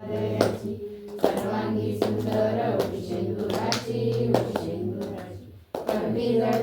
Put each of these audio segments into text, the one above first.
सर्वांगी सुंदर शेंदुराची शेंदुराची. कंठी जर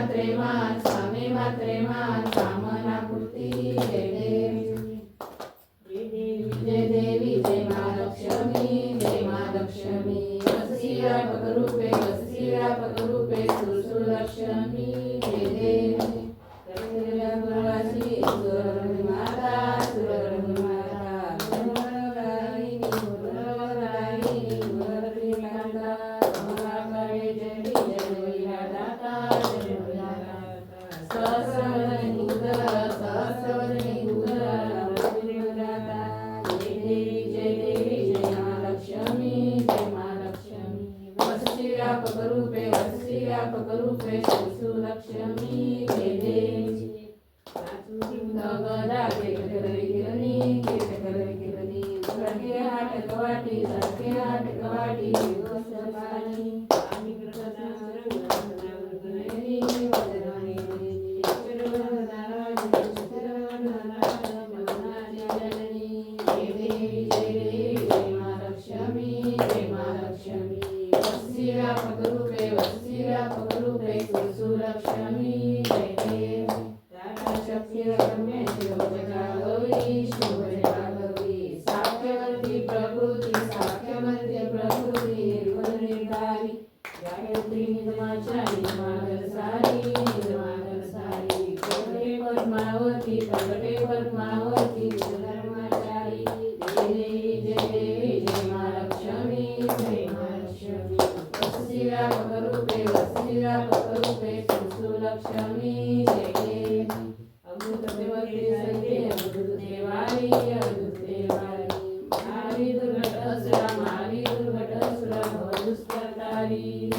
માત્રે માં સ્વામી માત્રે देवी जय देवी जय महालक्ष्मी जय महालक्ष्मी वसति व्यापकरूपे वसति व्यापकरूपे शिशुलक्ष्मी जय mucha piedad también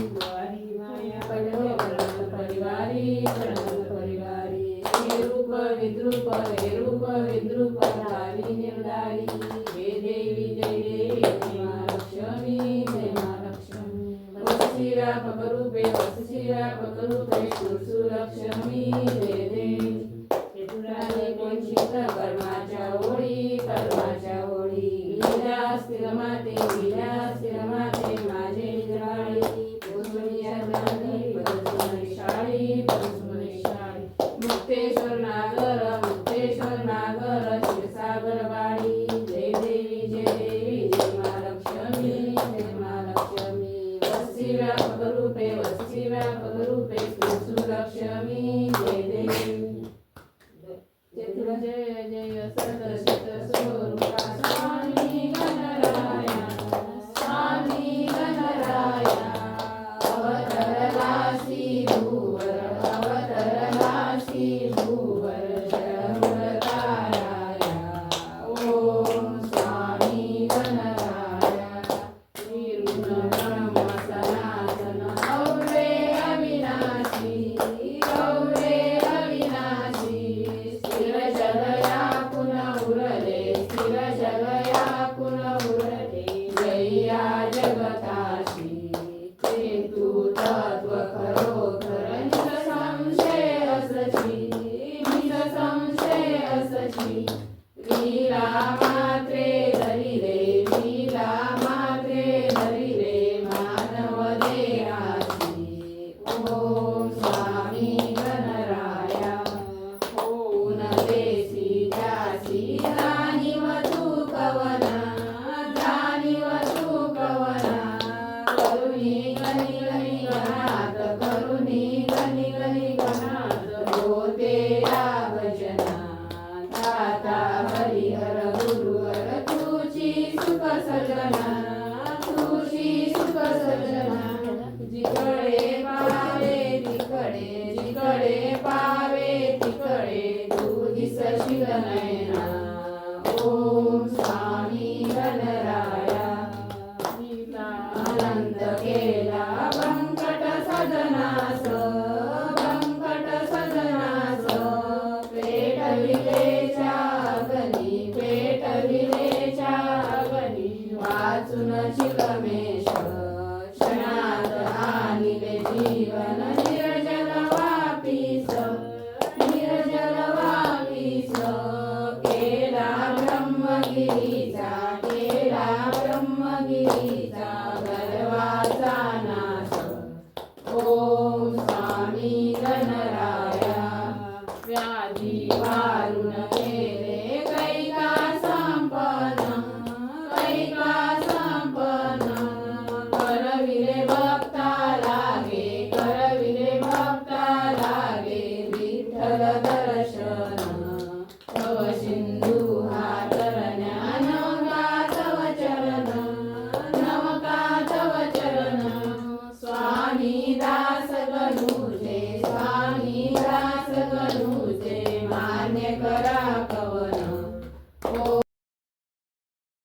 परिवारी परिवारी परिवारी हे रूप विद्रुप tunajua दर्शन भव सिन्धु